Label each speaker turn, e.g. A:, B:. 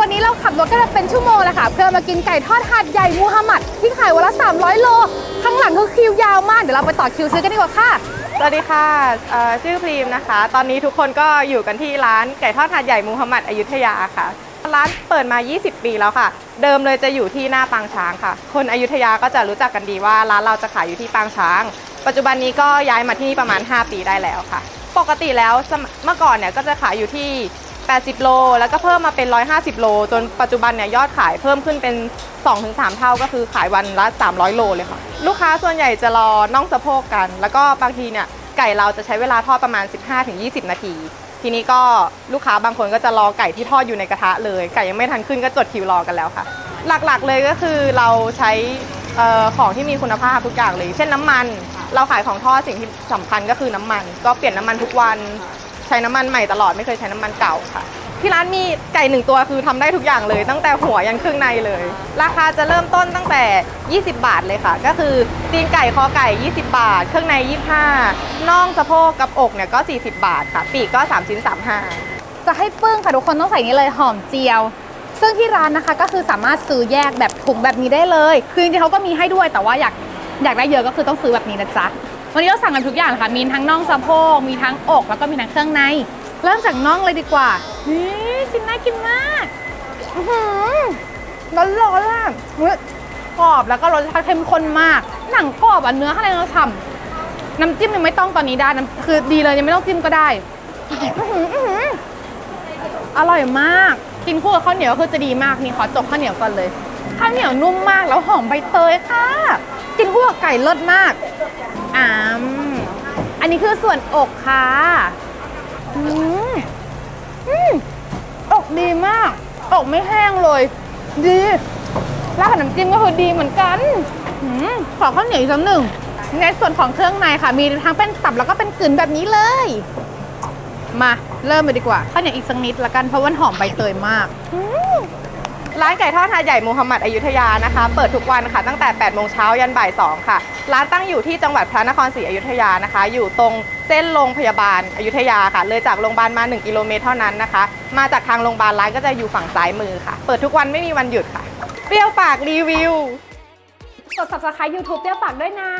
A: วันนี้เราขับรถกันเป็นชั่วโมงเลยค่ะ เพื่อมากินไก่ทอดหาดใหญ่มูฮัมหมัดที่ขายวันละ 300 โล ข้างหลังคือคิวยาวมาก เดี๋ยวเราไปต่อคิวซื้อกันดีกว่าค่ะ
B: สวัสดีค่ะเอ่อชื่อพรีมนะคะ ตอนนี้ทุกคนก็อยู่กันที่ร้านไก่ทอดหาดใหญ่มูฮัมหมัดอยุธยาค่ะ ร้านเปิดมา 20 ปีแล้วค่ะ เดิมเลยจะอยู่ที่หน้าปางช้างค่ะ คนอยุธยาก็จะรู้จักกันดีว่าร้านเราจะขายอยู่ที่ปางช้าง ปัจจุบันนี้ก็ย้ายมาที่นี่ประมาณ 5 ปีได้แล้วค่ะ ปกติแล้วสมเมื่อก่อนเนี่ยก็จะขายอยู่ที่ 80 โล แล้วก็เพิ่มมาเป็น 150 โล จนปัจจุบันเนี่ยยอดขายเพิ่มขึ้นเป็น 2-3 เท่าก็คือขายวันละ 300 โลเลยค่ะ ลูกค้าส่วนใหญ่จะรอน่องสะโพกกัน แล้วก็บางทีเนี่ยไก่เราจะใช้เวลาทอดประมาณ 15-20 นาที ทีนี้ก็ลูกค้าบางคนก็จะรอไก่ที่ทอดอยู่ในกระทะเลย ไก่ยังไม่ทันขึ้นก็จดคิวรอกันแล้วค่ะ หลักๆเลยก็คือเราใช้ของที่มีคุณภาพทุกอย่างเลย เช่นน้ำมัน เราขายของทอดสิ่งที่สำคัญก็คือน้ำมัน ก็เปลี่ยนน้ำมันทุกวัน ใช้น้ำมันใหม่ตลอดไม่เคยใช้น้ำมันเก่าค่ะ ที่ร้านมีไก่หนึ่งตัวคือทำได้ทุกอย่างเลย ตั้งแต่หัวยันเครื่องในเลย ราคาจะเริ่มต้นตั้งแต่ 20 บาทเลยค่ะ ก็คือตีนไก่คอไก่ 20 บาท เครื่องใน 25น่องสะโพกกับอกเนี่ยก็ 40 บาทค่ะ ปีกก็3ชิ้น35
A: จะให้ปึ้งค่ะทุกคนต้องใส่นี้เลยหอมเจียว ซึ่งที่ร้านนะคะก็คือสามารถซื้อแยกแบบถุงแบบนี้ได้เลย คือจริงๆเขาก็มีให้ด้วยแต่ว่าอยากอยากได้เยอะก็คือต้องซื้อแบบนี้นะจ๊ะ วันนี้เราสั่งกันทุกอย่างค่ะ มีทั้งน่องสะโพก มีทั้งอก แล้วก็มีทั้งเครื่องใน เริ่มจากน่องเลยดีกว่านี่ชิ้นน่ากินมากอื้อหือร้อนร้อนๆอะกรอบแล้วก็รสชาติเข้มข้นมาก หนังกรอบอะเนื้อข้างในเราฉ่ำน้ำจิ้มยังไม่ต้องตอนนี้ได้น้ำคือดีเลยยังไม่ต้องจิ้มก็ได้อื้อหืออื้อหืออร่อยมาก กินคู่กับข้าวเหนียวก็คือจะดีมากนี่ขอจบข้าวเหนียวก่อนเลย ข้าวเหนียวนุ่มมากแล้วหอมใบเตยค่ะ กินคู่กับไก่เลิศมาก อ่ามอันนี้คือส่วนอกค่ะ อืมอืมอกดีมาก อกไม่แห้งเลย ดีแล้วน้ำจิ้มก็คือดีเหมือนกันอืมขอข้าวเหนียวอีกสักหนึ่ง ในส่วนของเครื่องในค่ะ มีทั้งเป็นตับแล้วก็เป็นกลืนแบบนี้เลย มาเริ่มไปดีกว่าข้าวเหนียวอีกสักนิดละกันเพราะว่ามันหอมใบเตยมาก
B: ร้านไก่ทอดหาดใหญ่มูฮัมหมัดอยุธยานะคะ เปิดทุกวันค่ะ ตั้งแต่8โมงเช้ายันบ่าย2ค่ะ ร้านตั้งอยู่ที่จังหวัดพระนครศรีอยุธยานะคะ อยู่ตรงเส้นโรงพยาบาลอยุธยาค่ะ เลยจากโรงพยาบาลมา 1 กิโลเมตรเท่านั้นนะคะ มาจากทางโรงพยาบาลร้านก็จะอยู่ฝั่งซ้ายมือค่ะ เปิดทุกวันไม่มีวันหยุดค่ะ เปรี้ยวปากรีวิว
A: กด subscribe YouTube เปรี้ยวปากด้วยนะ